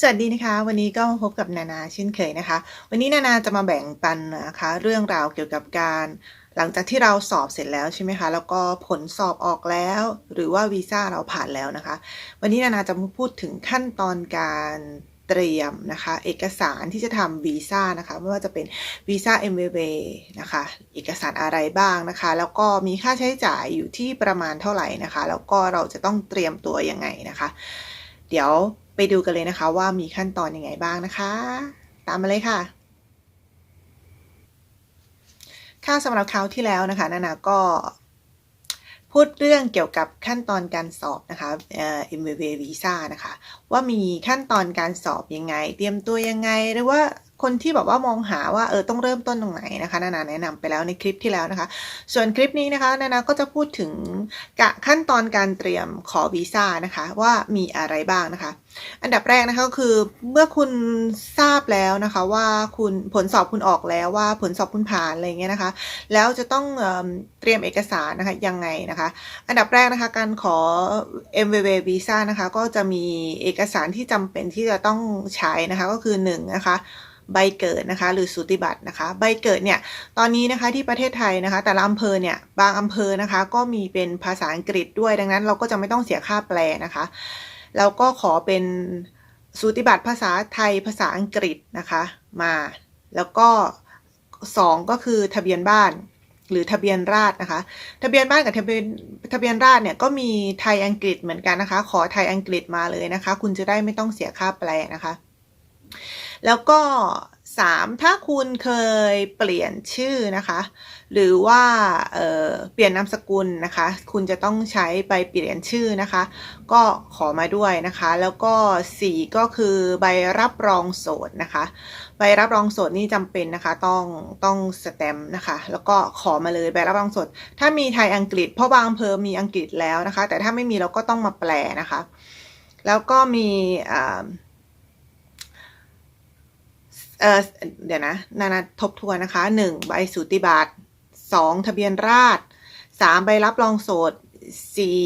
สวัสดีนะคะ วันนี้ก็มาพบกับนานาเช่นเคยนะคะ วันนี้นานาจะมาแบ่งปันนะคะ เรื่องราวเกี่ยวกับการ หลังจากที่เราสอบเสร็จแล้วใช่ไหมคะแล้วก็ผลสอบออกแล้ว หรือว่าวีซ่าเราผ่านแล้วนะคะ วันนี้นานาจะมาพูดถึงขั้นตอนการเตรียมนะคะ เอกสารที่จะทำวีซ่านะคะไม่ว่าจะเป็นวีซ่า m v v นะคะ เอกสารอะไรบ้างนะคะ แล้วก็มีค่าใช้จ่ายอยู่ที่ประมาณเท่าไหร่นะคะ แล้วก็เราจะต้องเตรียมตัวยังไงนะคะ เดี๋ยว ไปดูกันเลยนะคะว่ามีขั้นตอนยังไงบ้างนะคะ ตามมาเลยค่ะ ค่ะสำหรับคราวที่แล้วนะคะนานาก็พูดเรื่องเกี่ยวกับขั้นตอนการสอบนะคะเอ่อ MBA Visa นะคะ ว่ามีขั้นตอนการสอบยังไง เตรียมตัวยังไง หรือว่า คนที่แบบว่ามองหาว่าเออต้องเริ่มต้นตรงไหนนะคะนานาแนะนำไปแล้วในคลิปที่แล้วนะคะ ส่วนคลิปนี้นะคะนานาก็จะพูดถึงกะขั้นตอนการเตรียมขอวีซ่านะคะว่ามีอะไรบ้างนะคะ อันดับแรกนะคะก็คือเมื่อคุณทราบแล้วนะคะว่าคุณผลสอบคุณออกแล้วว่าผลสอบคุณผ่านอะไรเงี้ยนะคะ แล้วจะต้องเอมเตรียมเอกสารนะคะยังไงนะคะ อันดับแรกนะคะการขอ MVV Visa นะคะก็จะมีเอกสารที่จำเป็นที่จะต้องใช้นะคะก็คือ1นงนะคะ ใบเกิดนะคะ หรือสูติบัตรนะคะ ใบเกิดเนี่ยตอนนี้นะคะที่ประเทศไทยนะคะ แต่ละอำเภอเนี่ยบางอำเภอนะคะ ก็มีเป็นภาษาอังกฤษด้วยดังนั้น เราก็จะไม่ต้องเสียค่าแปลนะคะแล้วก็ขอเป็นสูติบัตรภาษาไทยภาษาอังกฤษนะคะมา แล้วก็ 2 ก็คือทะเบียนบ้านหรือทะเบียนราษนะคะ ทะเบียนบ้านกับทะเบียนทะเบียนราษเนี่ยก็มีไทยอังกฤษเหมือนกันนะคะ ขอไทยอังกฤษมาเลยนะคะ คุณจะได้ไม่ต้องเสียค่าแปลนะคะ แล้วก็ 3. ถ้าคุณเคยเปลี่ยนชื่อนะคะ หรือว่าเเปลี่ยนนามสกุลนะคะ คุณจะต้องใช้ใบเปลี่ยนชื่อนะคะ ก็ขอมาด้วยนะคะ แล้วก็ 4 ก็คือใบรับรองโสดนะคะ ใบรับรองโสดนี่จำเป็นนะคะ ต้องต้องสแตมนะคะ แล้วก็ขอมาเลยใบรับรองโสด ถ้ามีไทยอังกฤษ เพราะบางอำเภอมีอังกฤษแล้วนะคะ แต่ถ้าไม่มีเราก็ต้องมาแปลนะคะ แล้วก็มี เออเดี๋ยวนะ นานาทบทวนนะคะหนึ่งใบสูติบัตรสองทะเบียนราษฎรสามใบรับรองโสดสี่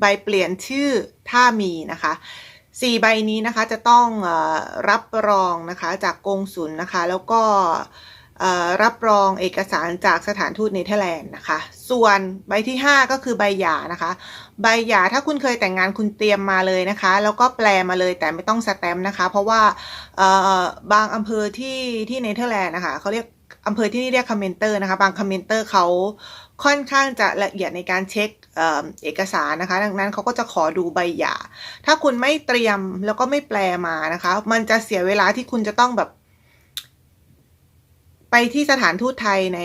ใบเปลี่ยนชื่อถ้ามีนะคะสี่ใบนี้นะคะจะต้องอรับรองนะคะจากกงสุลนะคะ แล้วก็ รับรองเอกสารจากสถานทูตเนเธอร์แลนด์นะคะ ส่วนใบที่ 5 ก็คือใบหย่านะคะ ใบหย่าถ้าคุณเคยแต่งงานคุณเตรียมมาเลยนะคะ แล้วก็แปลมาเลยแต่ไม่ต้องสแตมป์นะคะ เพราะว่าบางอำเภอที่ที่เนเธอร์แลนด์นะคะเขาเรียกอำเภอที่นี่เรียกคอมเมนเตอร์นะคะ บางคอมเมนเตอร์เขาค่อนข้างจะละเอียดในการเช็คเอกสารนะคะ ดังนั้นเขาก็จะขอดูใบหย่า ถ้าคุณไม่เตรียมแล้วก็ไม่แปลมานะคะ มันจะเสียเวลาที่คุณจะต้องแบบ ไปที่สถานทูตไทยใน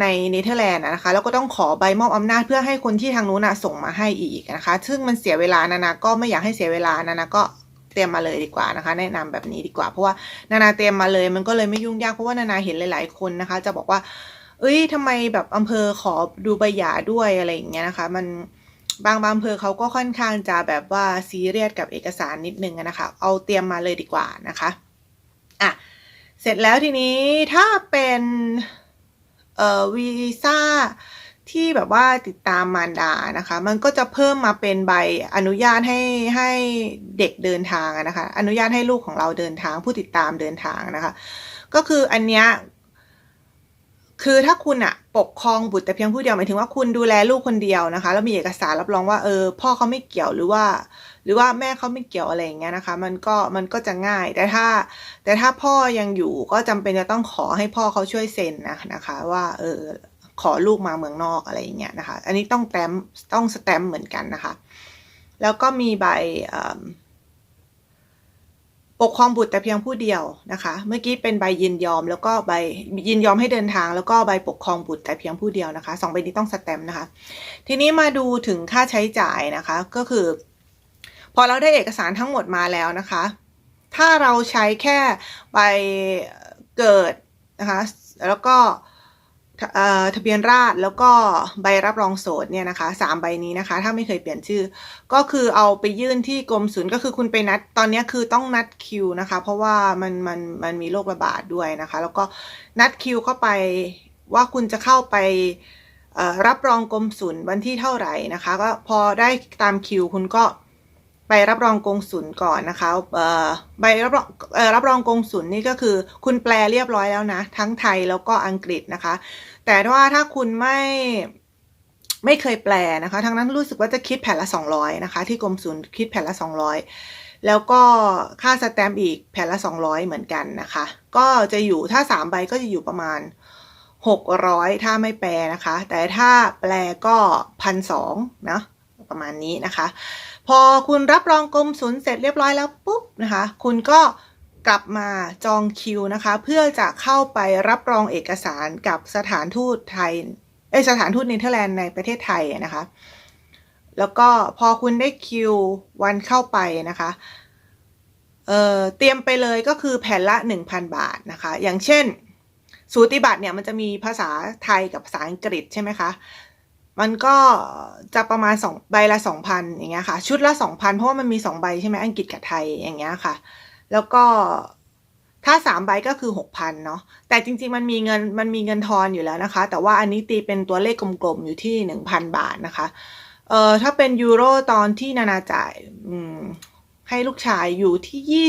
ในเนเธอร์แลนด์นะคะ แล้วก็ต้องขอใบมอบอำนาจเพื่อให้คนที่ทางนู้นส่งมาให้อีกนะคะ ซึ่งมันเสียเวลานานาก็ไม่อยากให้เสียเวลานานาก็เตรียมมาเลยดีกว่านะคะ แนะนำแบบนี้ดีกว่า เพราะว่านานาเตรียมมาเลยมันก็เลยไม่ยุ่งยากเพราะว่านานาเห็นหลาย ๆ คนนะคะ จะบอกว่า เอ้ยทำไมแบบอำเภอขอดูใบหย่าด้วยอะไรอย่างเงี้ยนะคะ มันบางบางอำเภอเขาก็ค่อนข้างจะแบบว่าซีเรียสกับเอกสารนิดนึงนะคะ เอาเตรียมมาเลยดีกว่านะคะอะ สร็จแล้วทีนี้ถ้าเป็นเอ่อวีซ่าที่แบบว่าติดตามมารดานะคะ มันก็จะเพิ่มมาเป็นใบอนุญาตให้ให้เด็กเดินทางนะคะ อนุญาตให้ลูกของเราเดินทางผู้ติดตามเดินทางนะคะ ก็คืออันเนี้ย คือถ้าคุณอะปกครองบุตรแต่เพียงผู้เดียวหมายถึงว่าคุณดูแลลูกคนเดียวนะคะแล้วมีเอกสารรับรองว่าเออพ่อเขาไม่เกี่ยวหรือว่า หรือว่าแม่เขาไม่เกี่ยวอะไรอย่างเงี้ยนะคะ มันก็มันก็จะง่าย แต่ถ้า แต่ถ้าพ่อยังอยู่ก็จำเป็นจะต้องขอให้พ่อเขาช่วยเซ็นนะนะคะ ว่าเออขอลูกมาเมืองนอกอะไรอย่างเงี้ยนะคะ อันนี้ต้องแต้มต้องสแตมเหมือนกันนะคะ แล้วก็มีใบ ปกครองบุตรแต่เพียงผู้เดียวนะคะ เมื่อกี้เป็นใบยินยอม แล้วก็ใบยินยอมให้เดินทาง แล้วก็ใบปกครองบุตรแต่เพียงผู้เดียวนะคะสองใบนี้ต้องสแตมป์นะคะ ทีนี้มาดูถึงค่าใช้จ่ายนะคะก็คือ พอเราได้เอกสารทั้งหมดมาแล้วนะคะ ถ้าเราใช้แค่ใบเกิดนะคะแล้วก็ ทะเบียนราษฎรแล้วก็ใบรับรองโสดเนี่ยนะคะสามใบนี้นะคะ ถ้าไม่เคยเปลี่ยนชื่อ ก็คือเอาไปยื่นที่กรมศุลก็คือคุณไปนัดตอนนี้คือต้องนัดคิวนะคะ เพราะว่ามันมันมันมีโรคระบาดด้วยนะคะ แล้วก็นัดคิวเข้าไปว่าคุณจะเข้าไปรับรองกรมศุลวันที่เท่าไหร่นะคะ ก็พอได้ตามคิวคุณก็ ใบรับรองกงสุลก่อนนะคะเอ่อใบรับรองรับรองกงสุลนี่ก็คือ คุณแปลเรียบร้อยแล้วนะ ทั้งไทยแล้วก็อังกฤษนะคะ แต่ว่าถ้าคุณไม่ไม่เคยแปลนะคะ ทั้งนั้นรู้สึกว่าจะคิดแผ่นละ 200 นะคะ ที่กรมศุลคิดแผ่นละ 200 แล้วก็ค่าสแตมป์อีกแผ่นละ 200 เหมือนกันนะคะ ก็จะอยู่ถ้า 3 ใบก็จะอยู่ประมาณ 600 ถ้าไม่แปลนะคะ แต่ถ้าแปลก็พันสองนะประมาณนี้นะคะ พอคุณรับรองกรมศุลเสร็จเรียบร้อยแล้วปุ๊บนะคะ คุณก็กลับมาจองคิวนะคะ เพื่อจะเข้าไปรับรองเอกสารกับสถานทูตไทยเอสถานทูตเนเธอร์แลนด์ในประเทศไทยนะคะ แล้วก็พอคุณได้คิววันเข้าไปนะคะเเตรียมไปเลยก็คือแผ่นละ 1,000 บาทนะคะ อย่างเช่น สูติบัตรเนี่ยมันจะมีภาษาไทยกับภาษาอังกฤษใช่ไหมคะ มันก็จะประมาณสองใบละสองพันอย่างเงี้ยค่ะ ชุดละสองพันเพราะว่ามันมีสองใบใช่ไหมอังกฤษกับไทยอย่างเงี้ยค่ะ แล้วก็ถ้าสามใบก็คือหกพันเนาะแต่จริง ๆ มันมีเงินมันมีเงินทอนอยู่แล้วนะคะ แต่ว่าอันนี้ตีเป็นตัวเลขกลมๆ อยู่ที่หนึ่งพันบาทนะคะเอ่อถ้าเป็นยูโรตอนที่นานาจ่ายให้ลูกชายอยู่ที่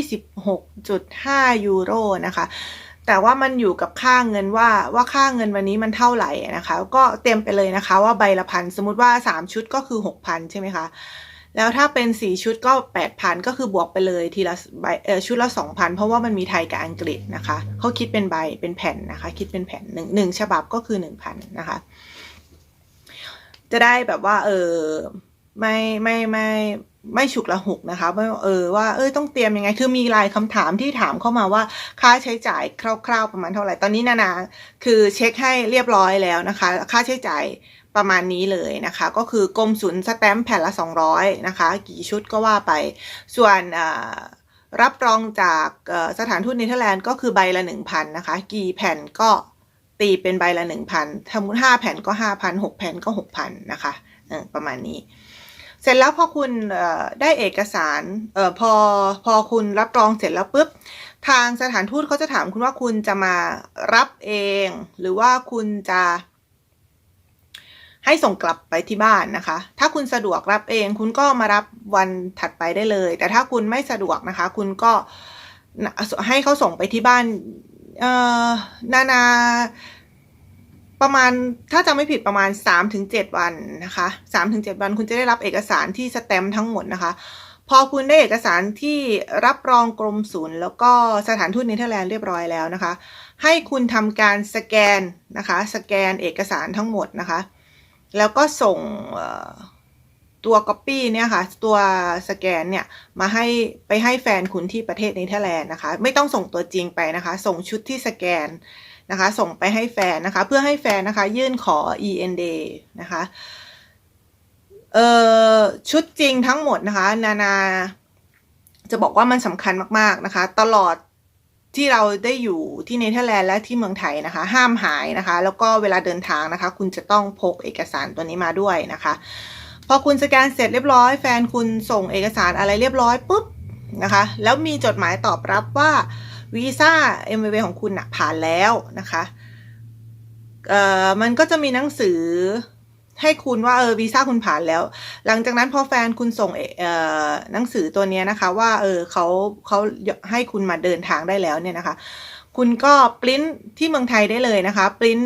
26.5ยูโรนะคะ แต่ว่ามันอยู่กับค่าเงินว่าว่าค่าเงินวันนี้มันเท่าไหร่นะคะ ก็เต็มไปเลยนะคะ ว่าใบละพันสมมติว่า 3 ชุดก็คือ 6,000 ใช่ไหมคะ แล้วถ้าเป็น 4 ชุดก็ 8,000 ก็คือบวกไปเลยทีละใบเออชุดละ 2,000 เพราะว่ามันมีไทยกับอังกฤษนะคะเขาคิดเป็นใบเป็นแผ่นนะคะ คิดเป็นแผ่นหนึ่งหนึ่งฉบับก็คือ 1,000 นะคะ จะได้แบบว่าเออไม่ไม่ไม่ไม่ ไม่ฉุกละหุกนะคะว่าเออว่าเออต้องเตรียมยังไง คือมีหลายคำถามที่ถามเข้ามาว่าค่าใช้จ่ายคร่าว ๆ ประมาณเท่าไหร่ตอนนี้นานาคือเช็คให้เรียบร้อยแล้วนะคะ ค่าใช้จ่ายประมาณนี้เลยนะคะ ก็คือกรมศุลสแตมป์แผ่นละ 200 นะคะ กี่ชุดก็ว่าไป ส่วนรับรองจากสถานทูตเนเธอร์แลนด์ก็คือใบละ 1,000 นะคะ กี่แผ่นก็ตีเป็นใบละ 1,000สมมติ5แผ่นก็ 5,000 6 แผ่นก็ 6,000 นะคะประมาณนี้ เสร็จแล้วพอคุณได้เอกสารออพอพอคุณรับรองเสร็จแล้วปุ๊บทางสถานทูตเขาจะถามคุณว่าคุณจะมารับเอง หรือว่าคุณจะให้ส่งกลับไปที่บ้านนะคะ ถ้าคุณสะดวกรับเอง คุณก็มารับวันถัดไปได้เลย แต่ถ้าคุณไม่สะดวกนะคะ คุณก็ให้เขาส่งไปที่บ้าน เอ่อ นานา ประมาณถ้าจำไม่ผิดประมาณ 3-7 วันนะคะ3-7 วันคุณจะได้รับเอกสารที่สแตมทั้งหมดนะคะ พอคุณได้เอกสารที่รับรองกรมศูนย์ แล้วก็สถานทูตเนเธอร์แลนด์เรียบร้อยแล้วนะคะ ให้คุณทำการสแกนนะคะ สแกนเอกสารทั้งหมดนะคะ แล้วก็ส่งตัว Copy เนี่ยค่ะ ตัวสแกนเนี่ยมาให้ไปให้แฟนคุณที่ประเทศเนเธอร์แลนด์นะคะ ไม่ต้องส่งตัวจริงไปนะคะ ส่งชุดที่สแกน นะคะ ส่งไปให้แฟนนะคะ เพื่อให้แฟนนะคะ ยื่นขอ END นะคะเอ่อชุดจริงทั้งหมดนะคะ นานาจะบอกว่ามันสำคัญมากๆนะคะ ตลอดที่เราได้อยู่ที่เนเธอร์แลนด์และที่เมืองไทยนะคะ ห้ามหายนะคะ แล้วก็เวลาเดินทางนะคะ คุณจะต้องพกเอกสารตัวนี้มาด้วยนะคะ พอคุณสแกนเสร็จเรียบร้อยแฟนคุณส่งเอกสารอะไรเรียบร้อยปุ๊บนะคะ แล้วมีจดหมายตอบรับว่า วีซ่า m อ v ของคุณนะผ่านแล้วนะคะเอ่อมันก็จะมีหนังสือให้คุณว่าเออวีซ่าคุณผ่านแล้ว หลังจากนั้นพอแฟนคุณส่งเอ่อหนังสือตัวนี้นะคะ ว่าเออเขาเขาให้คุณมาเดินทางได้แล้วเนี่ยนะคะ คุณก็ปริ้นที่เมืองไทยได้เลยนะคะปริ้น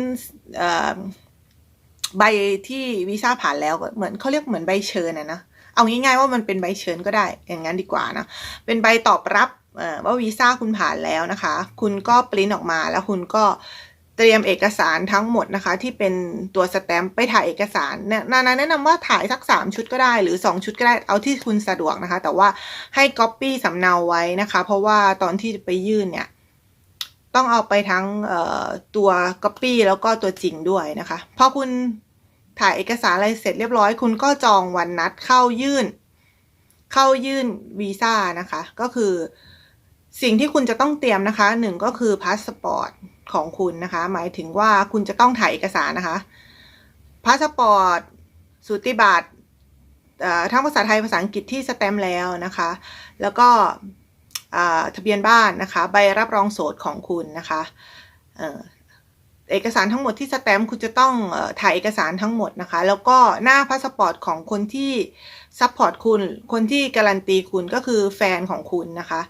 ใบที่วีซ่าผ่านแล้วเหมือนเขาเรียกเหมือนใบเชิญนะนะเอาง่ายๆว่ามันเป็นใบเชิญก็ได้อย่างนั้นดีกว่านะเป็นใบตอบรับ ว่าวีซ่าคุณผ่านแล้วนะคะ คุณก็ปริ้นออกมาแล้วคุณก็เตรียมเอกสารทั้งหมดนะคะ ที่เป็นตัวสแตมป์ไปถ่ายเอกสารเนี่ยนานาแนะนำว่าถ่ายสักสามชุดก็ได้หรือสองชุดก็ได้เอาที่คุณสะดวกนะคะ แต่ว่าให้ก๊อปปี้สำเนาไว้นะคะ เพราะว่าตอนที่ไปยื่นเนี่ย ต้องเอาไปทั้งตัวก๊อปปี้แล้วก็ตัวจริงด้วยนะคะพอคุณถ่ายเอกสารอะไรเสร็จเรียบร้อย คุณก็จองวันนัดเข้ายื่น เข้ายื่นวีซ่านะคะ ก็คือ สิ่งที่คุณจะต้องเตรียมนะคะหนึ่งก็คือพาสปอร์ตของคุณนะคะ หมายถึงว่าคุณจะต้องถ่ายเอกสารนะคะพาสปอร์ตสูติบัตรทั้งภาษาไทยภาษาอังกฤษที่สแตมแล้วนะคะ แล้วก็ทะเบียนบ้านนะคะ ใบรับรองโสดของคุณนะคะเอกสารทั้งหมดที่สแตมป์คุณจะต้องอถ่ายเอกสารทั้งหมดนะคะ แล้วก็หน้าพาสปอร์ตของคนที่ซัพพอร์ตคุณ คนที่การันตีคุณก็คือแฟนของคุณนะคะ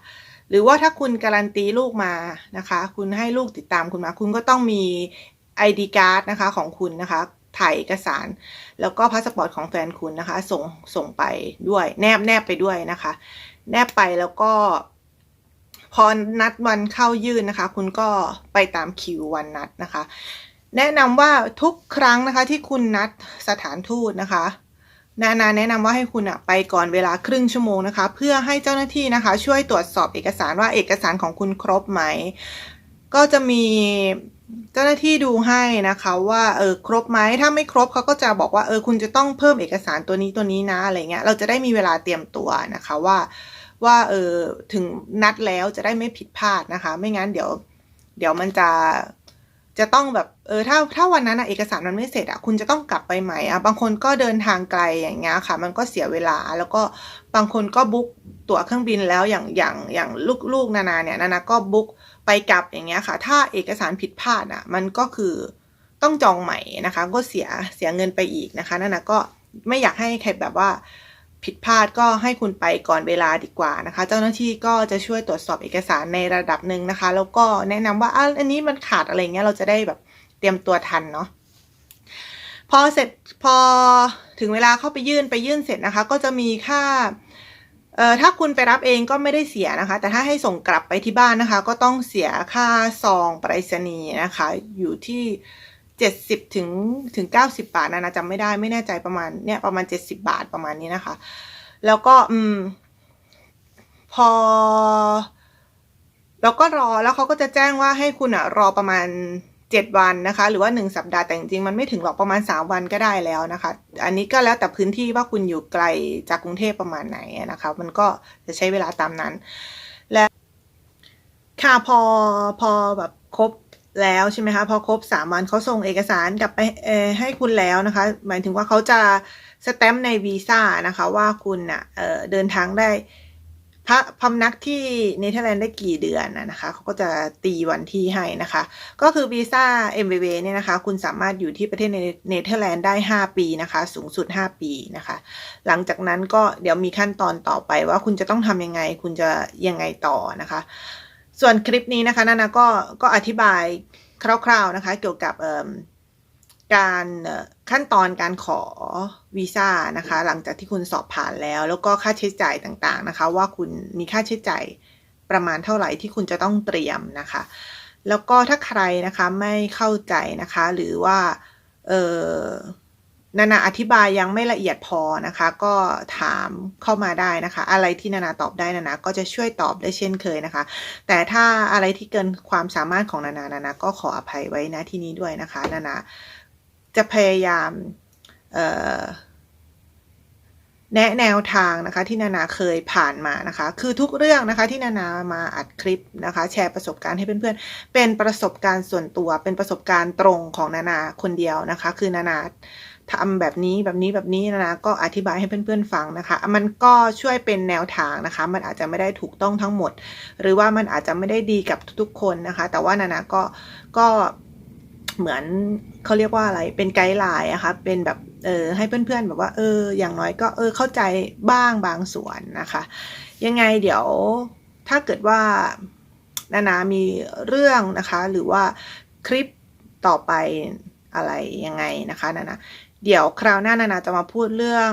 หรือว่าถ้าคุณการันตีลูกมานะคะ คุณให้ลูกติดตามคุณมา คุณก็ต้องมี ID card นะคะของคุณนะคะ ถ่ายเอกสาร แล้วก็พาสปอร์ตของแฟนคุณนะคะ ส่งส่งไปด้วย แนบแนบไปด้วยนะคะ แนบไปแล้วก็ พอนัดวันเข้ายื่นนะคะ คุณก็ไปตามคิววันนัดนะคะ แนะนำว่าทุกครั้งนะคะที่คุณนัดสถานทูตนะคะ นานาแนะนำว่าให้คุณอะไปก่อนเวลาครึ่งชั่วโมงนะคะ เพื่อให้เจ้าหน้าที่นะคะ ช่วยตรวจสอบเอกสารว่าเอกสารของคุณครบไหม ก็จะมีเจ้าหน้าที่ดูให้นะคะว่าเออครบไหมถ้าไม่ครบเขาก็จะบอกว่าเออคุณจะต้องเพิ่มเอกสารตัวนี้ตัวนี้นะอะไรเงี้ยเราจะได้มีเวลาเตรียมตัวนะคะว่าว่าเออถึงนัดแล้วจะได้ไม่ผิดพลาดนะคะ ไม่งั้นเดี๋ยว เดี๋ยวมันจะ จะต้องแบบเออถ้าถ้าวันนั้นอะเอกสารมันไม่เสร็จอะคุณจะต้องกลับไปใหม่อะบางคนก็เดินทางไกลอย่างเงี้ยค่ะ มันก็เสียเวลาแล้วก็บางคนก็บุ๊กตั๋วเครื่องบินแล้วอย่างอย่างอย่างลูกลูกนานาเนี่ยนานาก็บุ๊กไปกลับอย่างเงี้ยค่ะ ถ้าเอกสารผิดพลาดอะมันก็คือต้องจองใหม่นะคะ ก็เสียเสียเงินไปอีกนะคะนานาก็ไม่อยากให้ใครแบบว่า ผิดพลาดก็ให้คุณไปก่อนเวลาดีกว่านะคะ เจ้าหน้าที่ก็จะช่วยตรวจสอบเอกสารในระดับหนึ่งนะคะ แล้วก็แนะนำว่าอะอันนี้มันขาดอะไรเงี้ยเราจะได้แบบเตรียมตัวทันเนาะพอเสร็จพอถึงเวลาเข้าไปยื่นไปยื่นเสร็จนะคะ ก็จะมีค่าเอ่อถ้าคุณไปรับเองก็ไม่ได้เสียนะคะ แต่ถ้าให้ส่งกลับไปที่บ้านนะคะ ก็ต้องเสียค่าซองไปรษณีย์นะคะ อยู่ที่ เจ็ดสิบถึงถึงเก้าสิบาทนะนะจำไม่ได้ไม่แน่ใจประมาณเนี่ยประมาณเจ็ดสิบาทประมาณนี้นะคะ แล้วก็อืม พอ แล้วก็รอแล้วเขาก็จะแจ้งว่าให้คุณอะรอประมาณเจ็ดวันนะคะ หรือว่าหนึ่งสัปดาห์แต่จริงๆมันไม่ถึงหรอกประมาณสามวันก็ได้แล้วนะคะ อันนี้ก็แล้วแต่พื้นที่ว่าคุณอยู่ไกลจากกรุงเทพประมาณไหนนะคะ มันก็จะใช้เวลาตามนั้น และค่ะพอพอแบบครบ แล้วใช่ไหมคะพอครบสามวันเขาส่งเอกสารกลับไปให้คุณแล้วนะคะ หมายถึงว่าเขาจะสแตมป์ในวีซ่านะคะว่าคุณอะเเดินทางได้พระพำนักที่เนเธอร์แลนด์ได้กี่เดือนนะนะคะเขาก็จะตีวันที่ให้นะคะ ก็คือวีซ่า MVV เนี่ยนะคะ คุณสามารถอยู่ที่ประเทศเนเธอร์แลนด์ได้ 5 ปีนะคะ สูงสุด 5 ปีนะคะ หลังจากนั้นก็เดี๋ยวมีขั้นตอนต่อไปว่าคุณจะต้องทำยังไง คุณจะยังไงต่อนะคะ ส่วนคลิปนี้นะคะนานาก็ก็อธิบายคร่าวๆนะคะ เกี่ยวกับการขั้นตอนการขอวีซ่านะคะ หลังจากที่คุณสอบผ่านแล้ว แล้วก็ค่าใช้จ่ายต่างๆนะคะ ว่าคุณมีค่าใช้จ่ายประมาณเท่าไหร่ที่คุณจะต้องเตรียมนะคะ แล้วก็ถ้าใครนะคะไม่เข้าใจนะคะ หรือว่าเออ นานาอธิบายยังไม่ละเอียดพอนะคะ ก็ถามเข้ามาได้นะคะ อะไรที่นานาตอบได้นานาก็จะช่วยตอบได้เช่นเคยนะคะ แต่ถ้าอะไรที่เกินความสามารถของนานานานาก็ขออภัยไว้นะที่นี้ด้วยนะคะ นานาจะพยายามแนะแนวทางนะคะที่นานาเคยผ่านมานะคะ คือทุกเรื่องนะคะที่นานามาอัดคลิปนะคะ แชร์ประสบการณ์ให้เพื่อนๆ เป็นประสบการณ์ส่วนตัว เป็นประสบการณ์ตรงของนานาคนเดียวนะคะ คือนานา ทำแบบนี้แบบนี้แบบนี้นะก็อธิบายให้เพื่อนๆฟังนะคะ มันก็ช่วยเป็นแนวทางนะคะ มันอาจจะไม่ได้ถูกต้องทั้งหมด หรือว่ามันอาจจะไม่ได้ดีกับทุกๆคนนะคะ แต่ว่านานาก็ก็เหมือนเขาเรียกว่าอะไรเป็นไกด์ไลน์อะคะเป็นแบบเออให้เพื่อนๆแบบว่าเออ อย่างน้อยก็เออเข้าใจบ้างบางส่วนนะคะ ยังไงเดี๋ยวถ้าเกิดว่านานามีเรื่องนะคะ หรือว่าคลิปต่อไปอะไรยังไงนะคะนานา เดี๋ยวคราวหน้านานาจะมาพูดเรื่อง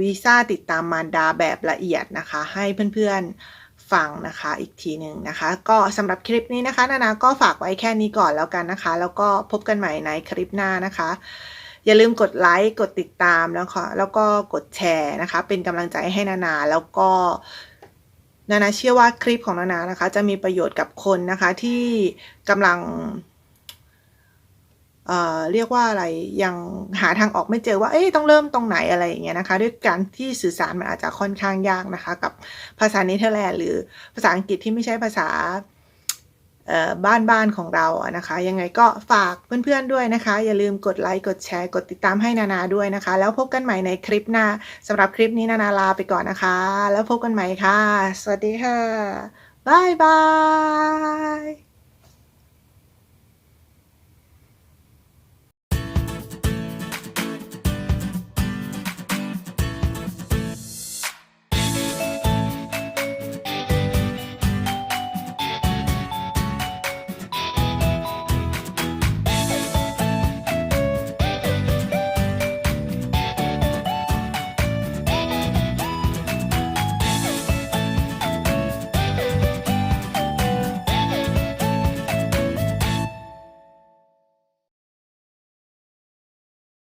วีซ่าติดตามมารดาแบบละเอียดนะคะ ให้เพื่อนๆฟังนะคะอีกทีหนึ่งนะคะ ก็สำหรับคลิปนี้นะคะ นานาก็ฝากไว้แค่นี้ก่อนแล้วกันนะคะ แล้วก็พบกันใหม่ในคลิปหน้านะคะ อย่าลืมกดไลค์กดติดตามแล้วค่ะแล้วก็กดแชร์นะคะ เป็นกำลังใจให้นานาแล้วก็นานาเชื่อว่าคลิปของนานานะคะ จะมีประโยชน์กับคนนะคะที่กำลัง เอ่อเรียกว่าอะไรยังหาทางออกไม่เจอว่าเอ๊ต้องเริ่มตรงไหนอะไรอย่างเงี้ยนะคะ ด้วยการที่สื่อสารมันอาจจะค่อนข้างยากนะคะ กับภาษาเนเธอร์แลนด์หรือภาษาอังกฤษที่ไม่ใช่ภาษาบ้านบ้านของเราอะนะคะ ยังไงก็ฝากเพื่อนๆด้วยนะคะ อย่าลืมกดไลค์กดแชร์กดติดตามให้นานาด้วยนะคะ แล้วพบกันใหม่ในคลิปหน้าสำหรับคลิปนี้นานาลาไปก่อนนะคะ แล้วพบกันใหม่ค่ะ สวัสดีค่ะบ๊ายบาย